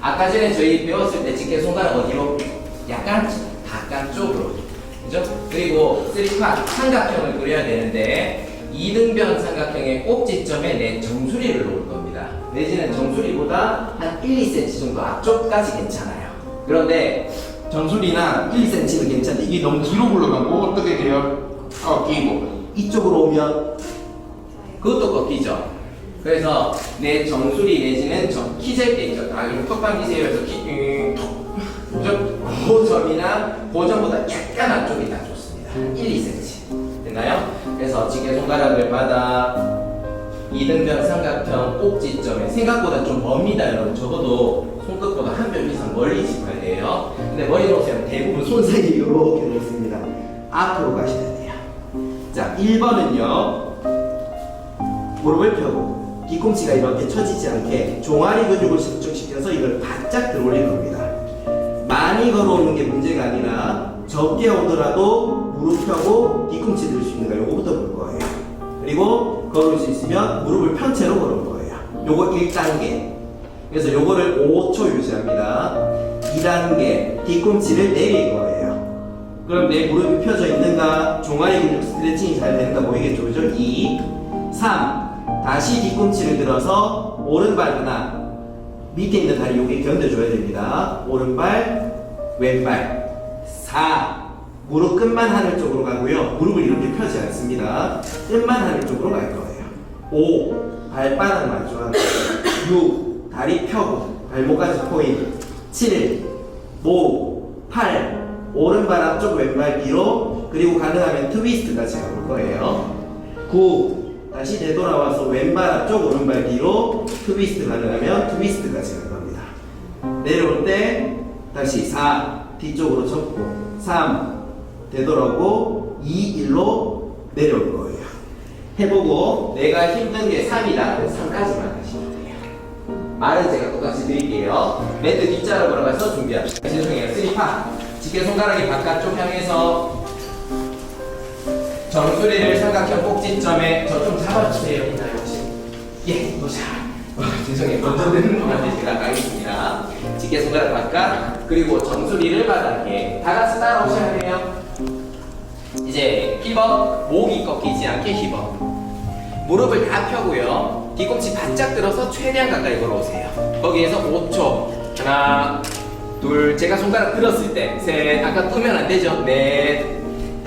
아까 전에 저희 배웠을 때 직계 손가락 어디로? 약간 바깥쪽으로. 그죠? 그리고 3파 삼각형을 그려야 되는데 이등변 삼각형의 꼭지점에 내 정수리를 놓을 겁니다. 내지는 정수리보다 한 1, 2cm 정도 앞쪽까지 괜찮아요. 그런데 정수리나 1, 2cm는 괜찮은데 이게 너무 뒤로 굴러가고 어떻게 돼요? 어, 끼고 이쪽으로 오면 그것도 꺾이죠. 그래서 내 정수리 내지는 저 키질 때 있죠. 아, 이거 턱방 기세요. 그래서 키, 음, 턱. 그 점이나 그 점보다 약간 앞쪽이 딱 좋습니다. 1, 2cm. 됐나요? 그래서 지게 손가락을 받아 이등변 삼각형 꼭지점에 생각보다 좀 멉니다, 여러분. 적어도 손끝보다 한 뼘 이상 멀리 짚어야 돼요. 근데 머리 놓으세요. 대부분 손 사이에 이렇게 놓습니다. 앞으로 가셔야 돼요. 자, 1번은요. 무릎을 펴고 뒤꿈치가 이렇게 처지지 않게 종아리 근육을 집중시켜서 이걸 바짝 들어올릴 겁니다. 많이 걸어오는 게 문제가 아니라 적게 오더라도 무릎 펴고 뒤꿈치 들 수 있는가 요거부터 볼 거예요. 그리고 걸을 수 있으면 무릎을 편 채로 걸을 거예요. 요거 1단계. 그래서 요거를 5초 유지합니다. 2단계 뒤꿈치를 내릴 거예요. 그럼 내 무릎이 펴져 있는가? 종아리 근육 스트레칭이 잘 되는가 보이겠죠? 그죠? 2, 3. 다시 뒤꿈치를 들어서 오른발 하나. 밑에 있는 다리 여기 견뎌줘야 됩니다. 오른발, 왼발. 4. 무릎 끝만 하늘 쪽으로 가고요. 무릎을 이렇게 펴지 않습니다. 끝만 하늘 쪽으로 갈 거예요. 5. 발바닥 마주하는 6. 다리 펴고 발목까지 포인 7. 5. 8. 오른발 앞쪽 왼발 뒤로 그리고 가능하면 트위스트까지 가볼 거예요. 9. 다시 되돌아와서 왼발 앞쪽 오른발 뒤로 트위스트 가능하면 트위스트까지 갈 겁니다. 내려올 때 다시 4 뒤쪽으로 접고 3 되돌아오고 2 1로 내려올 거예요. 해보고 내가 힘든 게 3이다. 3까지만 하시면 돼요. 말은 제가 똑같이 드릴게요. 매트 뒷자로 걸어가서 준비합시다. 죄송해요. 3파. 직계 손가락이 바깥쪽 향해서 정수리를 삼각형 꼭지점에 저 좀 잡아주세요. 이나요 혹시? 예, 도착. 어, 죄송해요. 먼저 드는 분한테 제가 가겠습니다. 직계 손가락 바깥 그리고 정수리를 바닥에 다 같이 따라오셔야 돼요. 이제 힙업 목이 꺾이지 않게 힙업 무릎을 다 펴고요 뒤꿈치 바짝 들어서 최대한 가까이 걸어오세요 거기에서 5초 하나 둘 제가 손가락 들었을 때 셋 아까 뜨면 안 되죠 넷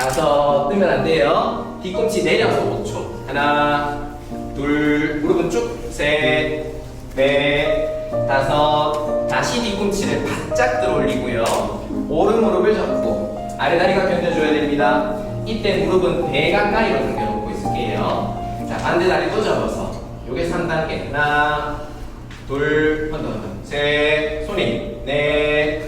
다섯 뜨면 안 돼요. 뒤꿈치 내려서. 5초. 하나 둘 무릎은 쭉 셋 넷 다섯. 다시 뒤꿈치를 바짝 들어 올리고요. 오른 무릎을 잡고 아래 다리가 견뎌줘야 됩니다. 이때 무릎은 배 가까이로 당겨놓고 있을게요. 자 반대 다리도 접어서 요게 3단계. 하나 둘 한번셋 손이. 넷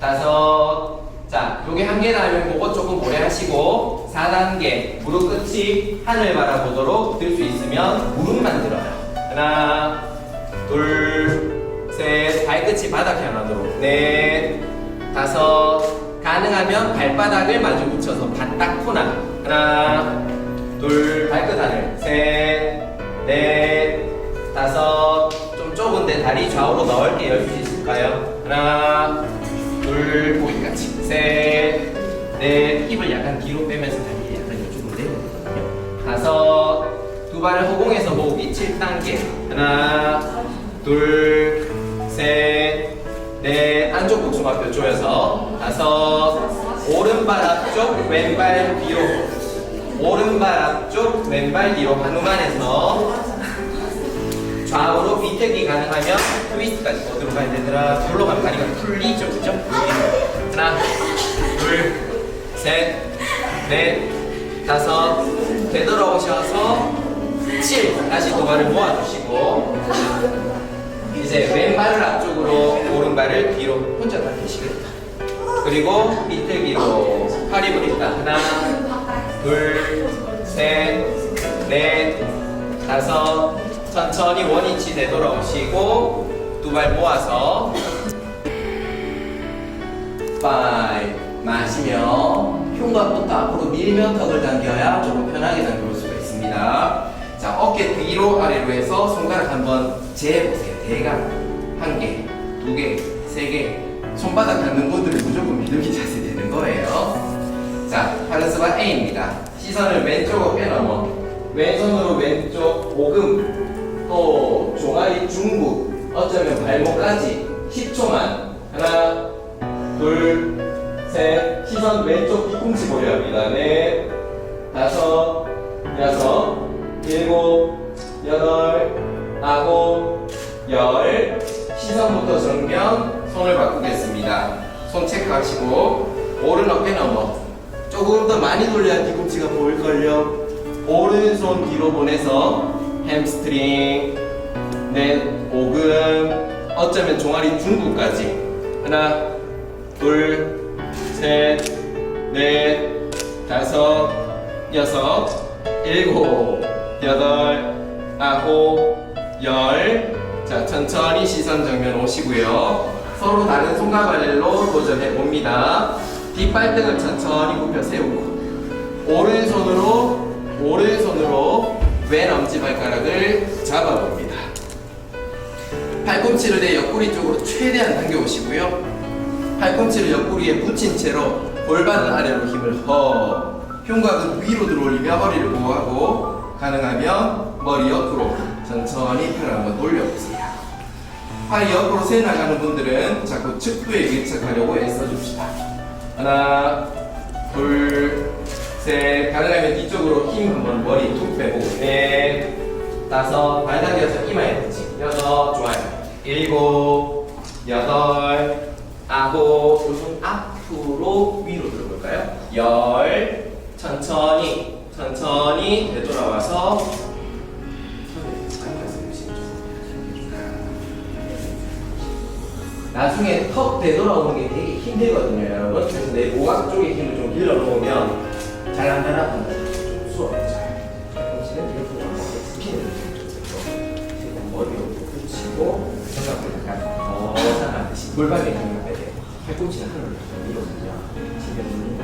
다섯 자 요게 한 개 나면 그거 조금 오래 하시고 4단계 무릎 끝이 하늘 바라보도록 들 수 있으면 무릎만 들어요. 하나 둘 셋. 발끝이 바닥 향하도록. 넷 다섯. 가능하면 발바닥을 마주 붙여서 바닥 코나. 하나 둘 발끝 하늘. 셋 넷 다섯. 좀 좁은데 다리 좌우로 넓게 열수 있을까요? 하나 둘 거기까지 셋넷 힙을 약간 뒤로 빼면서 다리 약간 이쪽으로 내려오거든요. 다섯 두 발을 허공에서 모으기 7단계 하나 둘 셋 넷 안쪽 복숭아뼈 조여서 다섯 오른발 앞쪽 왼발 뒤로. 오른발 앞쪽 왼발 뒤로. 한우만에서 좌우로 비틀기 가능하면 트위스트까지 어디로 가야 되더라 둘로 가면 다리가 풀리죠. 그죠? 하나 둘셋넷 다섯. 되돌아오셔서 7 다시 두 발을 모아주시고 이제 왼발을 앞쪽으로 오른발을 뒤로 혼자 당기시겠다. 그리고 비틀기로 팔 입을 있다. 하나 둘셋넷 다섯 천천히 원위치 되돌아오시고 두 발 모아서 5 마시며 흉곽부터 앞으로 밀면 턱을 당겨야 조금 편하게 당겨볼 수가 있습니다 자 어깨 뒤로 아래로 해서 손가락 한번 재보세요 대각 한개 두 개, 세 개. 손바닥 닿는 분들은 무조건 비둘기 자세 되는 거예요. 자, 파르스바 A입니다. 시선을 왼쪽으로 빼넘어. 왼손으로 왼쪽 오금, 또 종아리 중부, 어쩌면 발목까지 10초만. 하나, 둘, 셋. 시선 왼쪽 뒤꿈치 보려 합니다. 넷, 다섯, 여섯, 일곱, 여덟, 아홉, 열. 시선부터 정면, 손을 바꾸겠습니다. 손 체크하시고, 오른 어깨 넘어. 조금 더 많이 돌려야 뒤꿈치가 보일걸요. 오른손 뒤로 보내서 햄스트링, 넷, 오금, 어쩌면 종아리 중부까지. 하나, 둘, 셋, 넷, 다섯, 여섯, 일곱, 여덟, 아홉, 열. 자, 천천히 시선 정면 오시고요. 서로 다른 손가발로 도전해 봅니다. 뒷발등을 천천히 굽혀 세우고 오른손으로 오른손으로 왼 엄지발가락을 잡아봅니다. 팔꿈치를 내 옆구리 쪽으로 최대한 당겨 오시고요. 팔꿈치를 옆구리에 붙인 채로 골반은 아래로 힘을 허 흉곽은 위로 들어올리며 머리를 보호하고 가능하면 머리 옆으로 천천히 팔을 한번 돌려보세요. 팔이 옆으로 새 나가는 분들은 자꾸 측부에 밀착하려고 애써줍시다. 하나, 둘, 셋. 가능하면 뒤쪽으로 힘 한번 머리 툭 빼보고 넷, 다섯. 발 당겨서 이마에 붙이. 여섯, 좋아요. 일곱, 여덟, 아홉. 손 앞으로 위로 들어볼까요? 열. 천천히, 천천히 되돌아와서 나중에 턱 되돌아오는 게 되게 힘들거든요, 여러분. 그래서 내 모각 쪽에 힘을 좀 길러 놓으면 잘안 달아간다. 좀 수월해져요. 당신은 이렇게 좀 스킨을 좀 일단 머리 옆으로 붙이고 생각보다 약간 더 상하듯이 골반에 힘을 빼야 돼요. 팔꿈치는 하늘로 좀 밀어주면 지금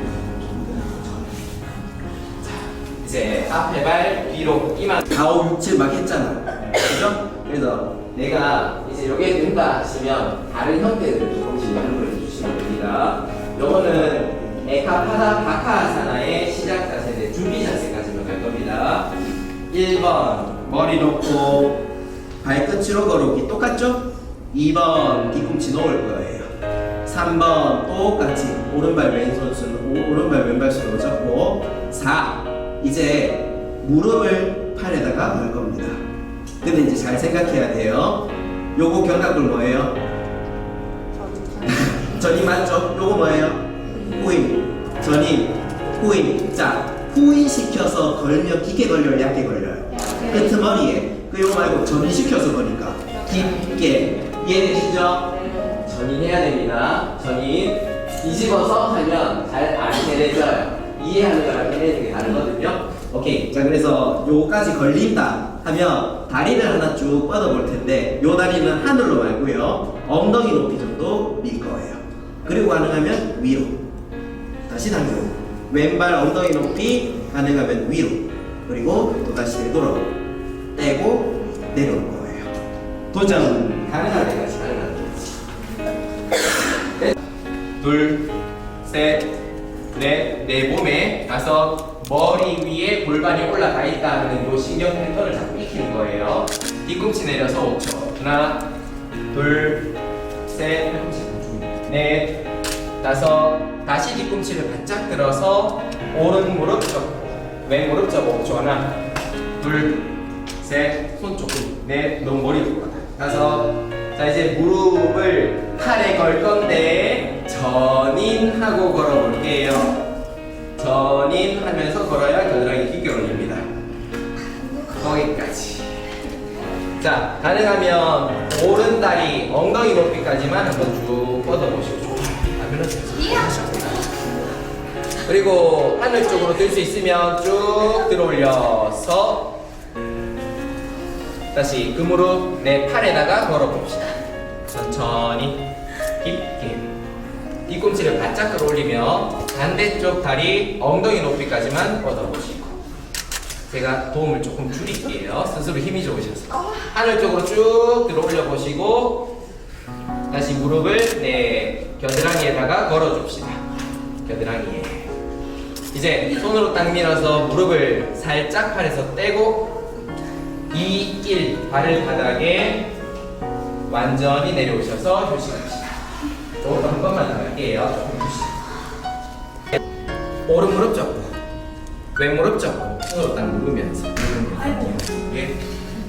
자, 이제 앞에 발 뒤로 이만 4, 5, 6, 7 막 했잖아. 그죠? 그래서 내가 이제 여기에 된다 하시면 다른 형태들을 조금씩 연구를 해주시면 됩니다. 요거는 에카파다 바카아사나의 시작 자세인데 준비 자세까지만 갈 겁니다. 1번 머리 놓고 발끝으로 걸어오기 똑같죠? 2번 뒤꿈치 놓을 거예요. 3번 똑같이 오른발 왼손 손 오- 오른발 왼발 손으로 잡고 4 이제 무릎을 팔에다가 걸 겁니다. 근데 이제 잘 생각해야 돼요. 요거 견갑골 뭐예요? 전이 맞죠? 요거 뭐예요? 후임. 전이 후임. 자, 후임 시켜서 걸면 깊게 걸려요, 얇게 걸려요. 끄트머리에. 그 요거 말고 전이 시켜서 거니까 깊게. 이해되시죠? 전인해야 됩니다. 전인 뒤집어서 하면 잘 안 해내져요. 이해하는 거랑 해내는 게 다르거든요. 오케이. 자, 그래서 요까지 걸린다 하면 다리를 하나 쭉 뻗어 볼 텐데 요 다리는 하늘로 말고요. 엉덩이 높이 정도 밀 거예요. 그리고 가능하면 위로. 다시 당겨. 왼발 엉덩이 높이 가능하면 위로. 그리고 또 다시 되돌아오고 떼고 내려올 거예요. 도전 가능한 데까지 가능한 데까지. 둘, 셋, 넷, 내 몸에 다섯, 머리 위에 골반이 올라가 있다 하는 요 신경 패턴을 자꾸 익히는 거예요. 뒤꿈치 내려서 5초. 하나, 둘, 셋, 넷, 다섯. 다시 뒤꿈치를 바짝 들어서 오른 무릎 접고 왼 무릎 접고 5초. 하나, 둘, 셋, 손 조금, 넷, 너무 머리 들어가다. 다섯. 자 이제 무릎을 팔에 걸 건데 전인하고 걸어볼게요. 전인하면서 걸어야 겨드랑이 깊게 올립니다. 거기까지. 자 가능하면 오른 다리 엉덩이 높이까지만 한번 쭉 뻗어보시고 좋아요. 그리고 하늘 쪽으로 들 수 있으면 쭉 들어올려서 다시 그 무릎 내 팔에다가 걸어봅시다. 천천히 깊게 뒤꿈치를 바짝 끌어올리며 반대쪽 다리 엉덩이 높이까지만 뻗어보시고 제가 도움을 조금 줄일게요. 스스로 힘이 좋으셔서 하늘 쪽으로 쭉 들어올려 보시고 다시 무릎을 내 겨드랑이에다가 걸어줍시다. 겨드랑이에. 이제 손으로 딱 밀어서 무릎을 살짝 팔에서 떼고 2, 1 발을 바닥에 완전히 내려오셔서 휴식합시다. 조금 한 번만 휴식. 오른 무릎 접고 왼 무릎 접고 손으로 딱 누르면서 누르면서 예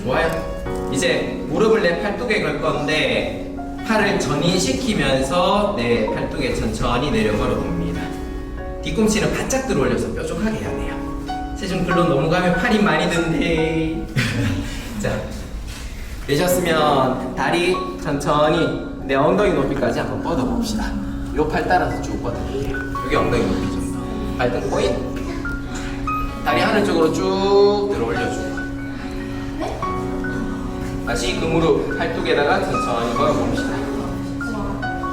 좋아요 이제 무릎을 내 팔뚝에 걸 건데 팔을 전인시키면서 내 팔뚝에 천천히 내려 걸어 봅니다. 뒤꿈치는 바짝 들어올려서 뾰족하게 해야 돼요. 체중 글로 넘어가면 팔이 많이 든대. 자 되셨으면 다리 천천히 내 엉덩이 높이까지 한번 뻗어 봅시다. 요 팔 따라서 쭉 뻗어볼게요. 여기 엉덩이 높이 정도 발등 포인트 다리 하늘 쪽으로 쭉 들어 올려주고 다시 그 무릎 팔뚝에다가 천천히 걸어봅시다.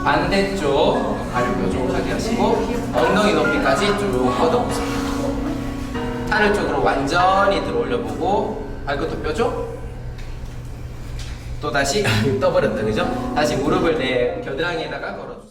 반대쪽 발을 뾰족하게 하시고 엉덩이 높이까지 쭉 뻗어보세요. 하늘 쪽으로 완전히 들어 올려보고 발끝도 뾰족? 또 다시 떠버렸다 그죠? 다시 무릎을 내 겨드랑이에다가 걸어주세요